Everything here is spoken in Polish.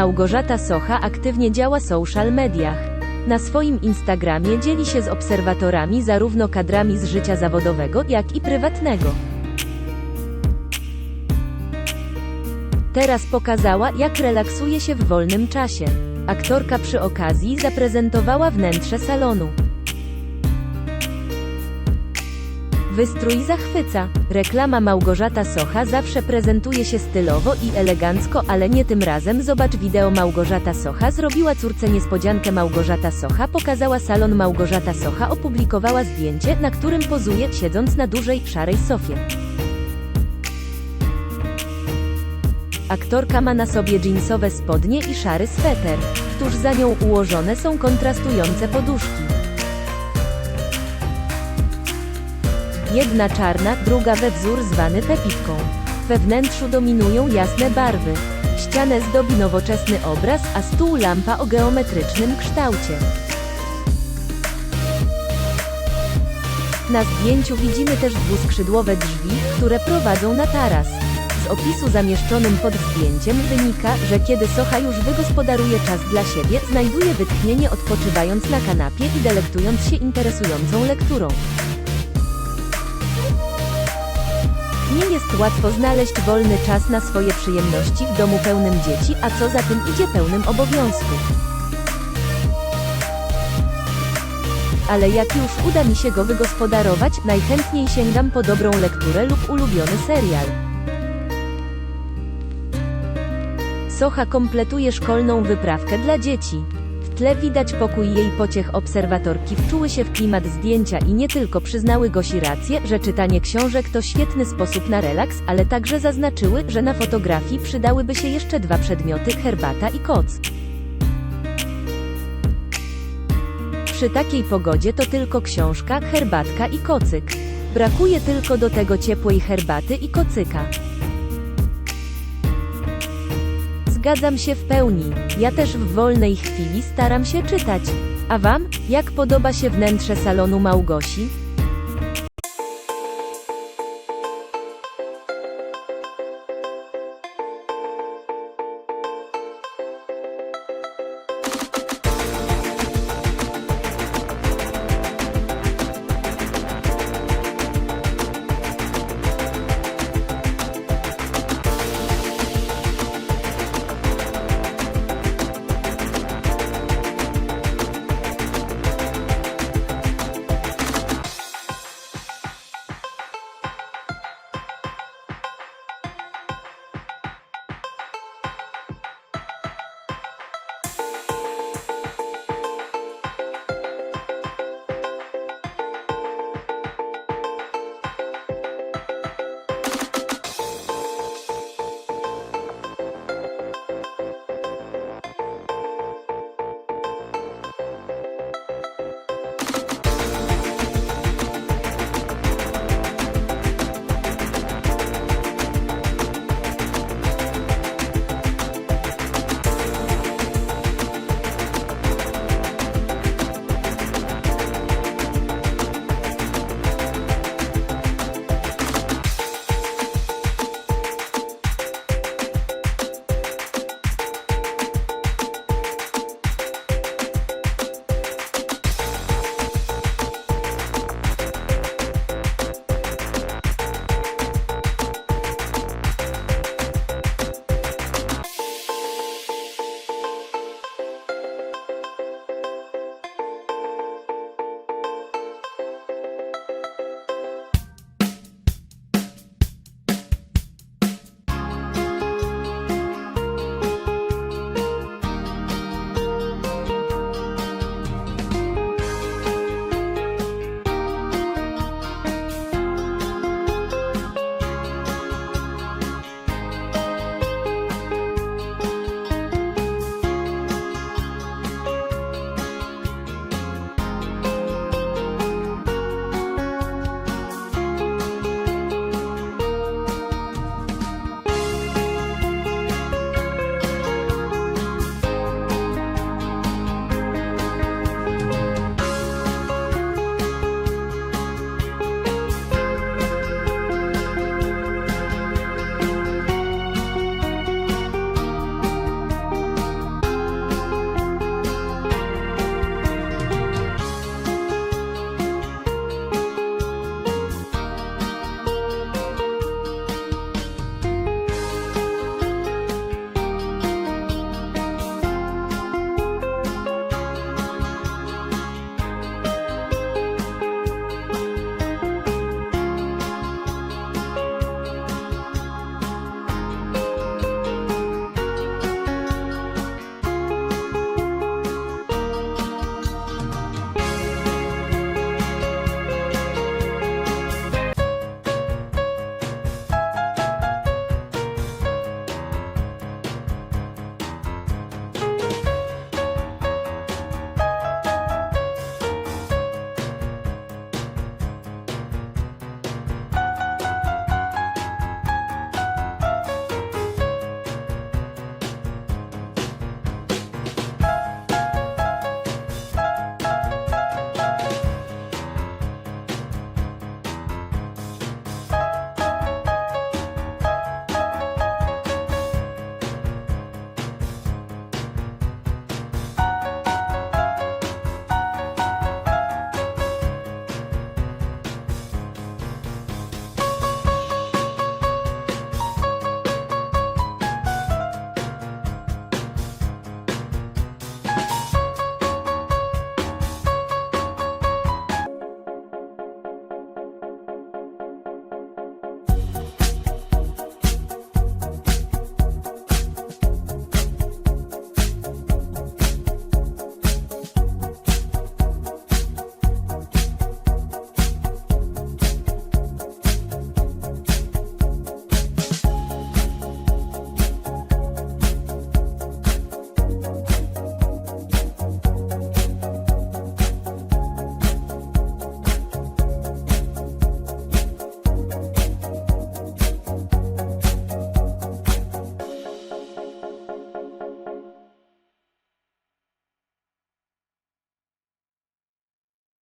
Małgorzata Socha aktywnie działa w social mediach. Na swoim Instagramie dzieli się z obserwatorami zarówno kadrami z życia zawodowego, jak i prywatnego. Teraz pokazała, jak relaksuje się w wolnym czasie. Aktorka przy okazji zaprezentowała wnętrze salonu. Wystrój zachwyca. Reklama Małgorzata Socha zawsze prezentuje się stylowo i elegancko, ale nie tym razem. Zobacz wideo Małgorzata Socha zrobiła córce niespodziankę Małgorzata Socha pokazała salon Małgorzata Socha opublikowała zdjęcie, na którym pozuje, siedząc na dużej, szarej sofie. Aktorka ma na sobie dżinsowe spodnie i szary sweter. Tuż za nią ułożone są kontrastujące poduszki. Jedna czarna, druga we wzór zwany pepitką. We wnętrzu dominują jasne barwy. Ścianę zdobi nowoczesny obraz, a stół lampa o geometrycznym kształcie. Na zdjęciu widzimy też dwuskrzydłowe drzwi, które prowadzą na taras. Z opisu zamieszczonym pod zdjęciem wynika, że kiedy Socha już wygospodaruje czas dla siebie, znajduje wytchnienie odpoczywając na kanapie i delektując się interesującą lekturą. Nie jest łatwo znaleźć wolny czas na swoje przyjemności w domu pełnym dzieci, a co za tym idzie pełnym obowiązków. Ale jak już uda mi się go wygospodarować, najchętniej sięgam po dobrą lekturę lub ulubiony serial. Socha kompletuje szkolną wyprawkę dla dzieci. Tle widać pokój jej pociech obserwatorki wczuły się w klimat zdjęcia i nie tylko przyznały Gosi rację, że czytanie książek to świetny sposób na relaks, ale także zaznaczyły, że na fotografii przydałyby się jeszcze dwa przedmioty, herbata i koc. Przy takiej pogodzie to tylko książka, herbatka i kocyk. Brakuje tylko do tego ciepłej herbaty i kocyka. Zgadzam się w pełni. Ja też w wolnej chwili staram się czytać. A Wam? Jak podoba się wnętrze salonu Małgosi?